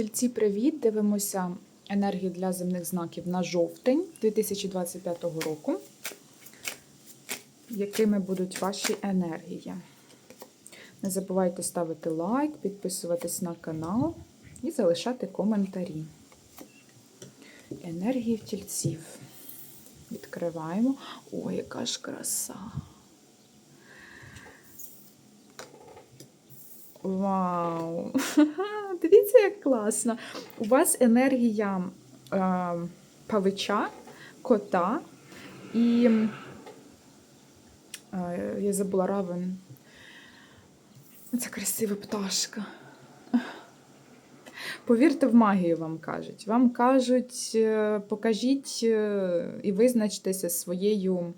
Тельці, привіт! Дивимося енергію для земних знаків на жовтень 2025 року. Якими будуть ваші енергії? Не забувайте ставити лайк, підписуватись на канал і залишати коментарі. Енергії тільців. Відкриваємо. Ой, яка ж краса! Вау! Як класно. У вас енергія е, павича, кота і е, я забула равен. Це красива пташка. Повірте в магію, вам кажуть. Вам кажуть, е, покажіть і визначтеся своєю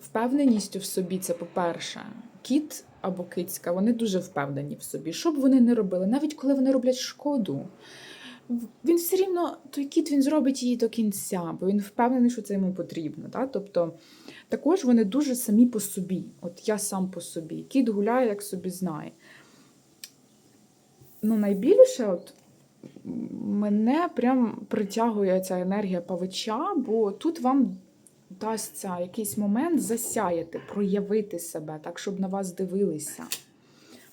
впевненістю в собі. Це по-перше. Кіт або кицька, вони дуже впевнені в собі. Що б вони не робили, навіть коли вони роблять шкоду, він все рівно, той кіт він зробить її до кінця, бо він впевнений, що це йому потрібно. Так? Тобто також вони дуже самі по собі. От я сам по собі. Кіт гуляє, як собі знає. Ну, найбільше от, мене прям притягує ця енергія павича, бо тут вам дасться якийсь момент засяяти, проявити себе, так, щоб на вас дивилися,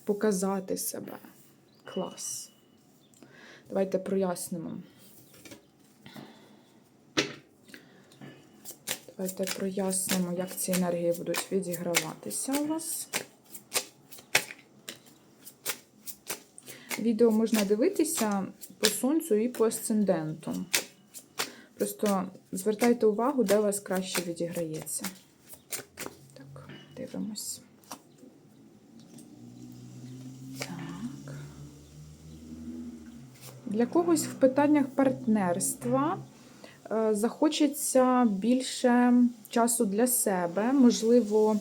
показати себе. Клас. Давайте прояснимо. Давайте прояснимо, як ці енергії будуть відіграватися у вас. Відео можна дивитися по сонцю і по асценденту. Просто звертайте увагу, де у вас краще відіграється. Так, дивимось. Так. Для когось в питаннях партнерства е, захочеться більше часу для себе. Можливо,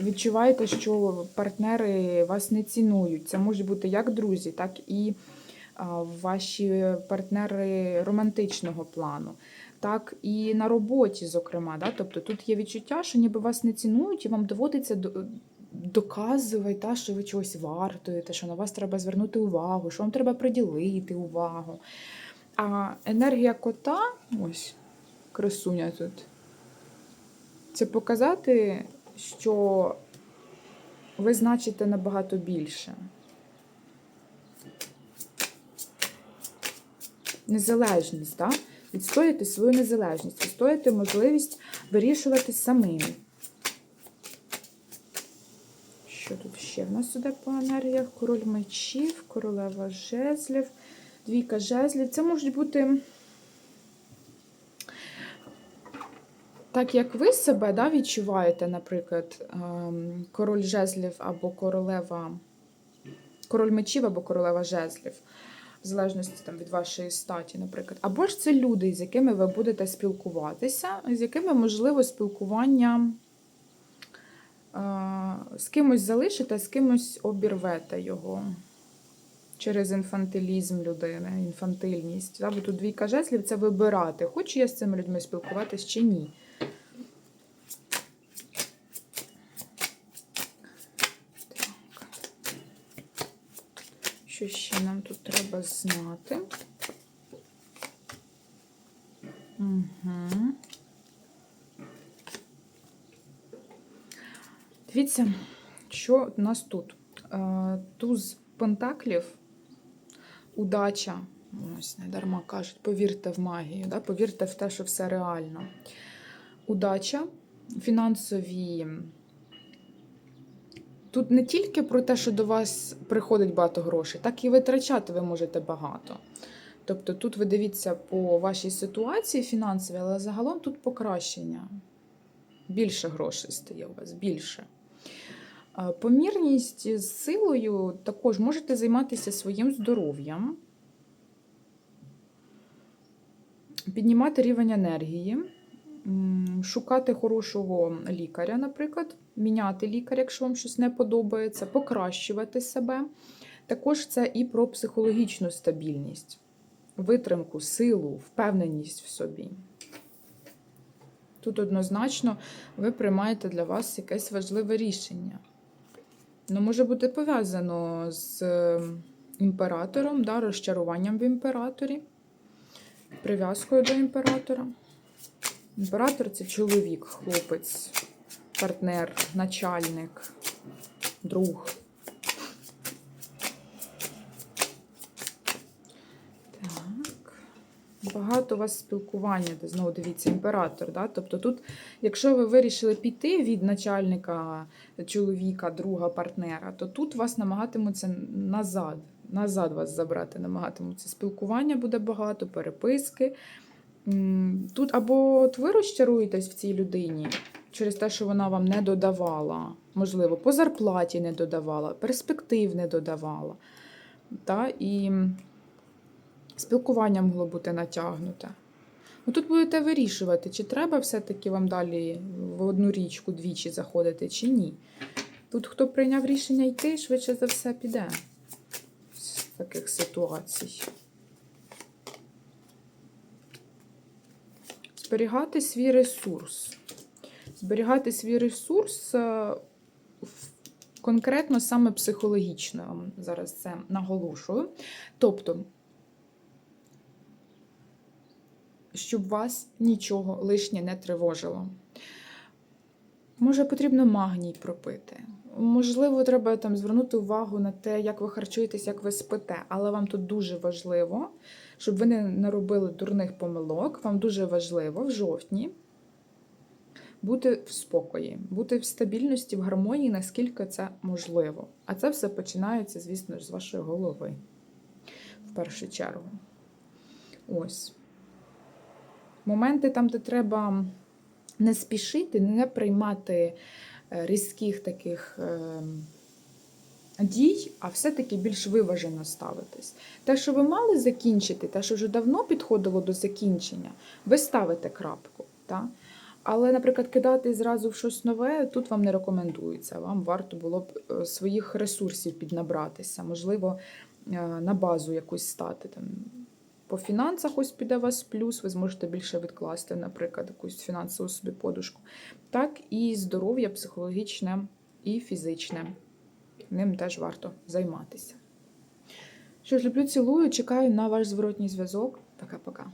відчуваєте, що партнери вас не цінують. Це можуть бути як друзі, так і ваші партнери романтичного плану, так і на роботі, зокрема. Да? Тобто тут є відчуття, що ніби вас не цінують, і вам доводиться доказувати, що ви чогось вартуєте, що на вас треба звернути увагу, що вам треба приділити увагу. А енергія кота, ось, красуня тут, це показати, що ви значите набагато більше. Незалежність, так? відстояти свою незалежність, відстояти можливість вирішувати самим. Що тут ще в нас іде по енергіях? Король мечів, королева жезлів, двійка жезлів. Це можуть бути. Так як ви себе да, відчуваєте, наприклад, ем, король жезлів або королева, король мечів або королева жезлів в залежності там, від вашої статі, наприклад. Або ж це люди, з якими ви будете спілкуватися, з якими, можливо, спілкування з кимось залишите, з кимось обірвете його. Через інфантилізм людини, інфантильність. Бо тут двійка жезлів це вибирати, хочу я з цими людьми спілкуватись чи ні. Що нам тут треба знати? Угу. Дивіться, що у нас тут? Е, туз пентаклів, удача. Ось, не дарма кажуть, повірте в магію, да? повірте в те, що все реально. Удача, фінансові Тут не тільки про те, що до вас приходить багато грошей, так і витрачати ви можете багато. Тобто тут ви дивіться по вашій ситуації фінансовій, але загалом тут покращення. Більше грошей стає у вас, більше. Помірність з силою також можете займатися своїм здоров'ям, піднімати рівень енергії шукати хорошого лікаря, наприклад, міняти лікаря, якщо вам щось не подобається, покращувати себе. Також це і про психологічну стабільність, витримку, силу, впевненість в собі. Тут однозначно ви приймаєте для вас якесь важливе рішення. Ну, може бути пов'язано з е, імператором, да, розчаруванням в імператорі, прив'язкою до імператора. Імператор це чоловік, хлопець, партнер, начальник, друг. Багато у вас спілкування, де знову дивіться, імператор. Да? Тобто тут, якщо ви вирішили піти від начальника, чоловіка, друга, партнера, то тут вас намагатимуться назад. Назад вас забрати, намагатимуться. Спілкування буде багато, переписки. Тут або от ви розчаруєтесь в цій людині через те, що вона вам не додавала, можливо, по зарплаті не додавала, перспектив не додавала. Та? І спілкування могло бути натягнуте. Ну, тут будете вирішувати, чи треба все-таки вам далі в одну річку двічі заходити, чи ні. Тут хто прийняв рішення йти, швидше за все піде з таких ситуацій. Зберігати свій ресурс. Зберігати свій ресурс е, конкретно саме психологічно. Зараз це наголошую. Тобто, щоб вас нічого лишнє не тривожило. Може, потрібно магній пропити. Можливо, треба там звернути увагу на те, як ви харчуєтесь, як ви спите. Але вам тут дуже важливо, щоб ви не наробили дурних помилок. Вам дуже важливо в жовтні бути в спокої, бути в стабільності, в гармонії, наскільки це можливо. А це все починається, звісно ж, з вашої голови. В першу чергу. Ось. Моменти там, де треба не спішити, не приймати е, різких таких е, дій, а все-таки більш виважено ставитись. Те, що ви мали закінчити, те, що вже давно підходило до закінчення, ви ставите крапку. Та? Але, наприклад, кидати зразу в щось нове тут вам не рекомендується. Вам варто було б е, своїх ресурсів піднабратися, можливо, е, на базу якусь стати. Там, по фінансах ось піде вас плюс, ви зможете більше відкласти, наприклад, якусь фінансову собі подушку. Так, і здоров'я психологічне і фізичне. Ним теж варто займатися. Що ж, люблю, цілую, чекаю на ваш зворотній зв'язок. Пока-пока.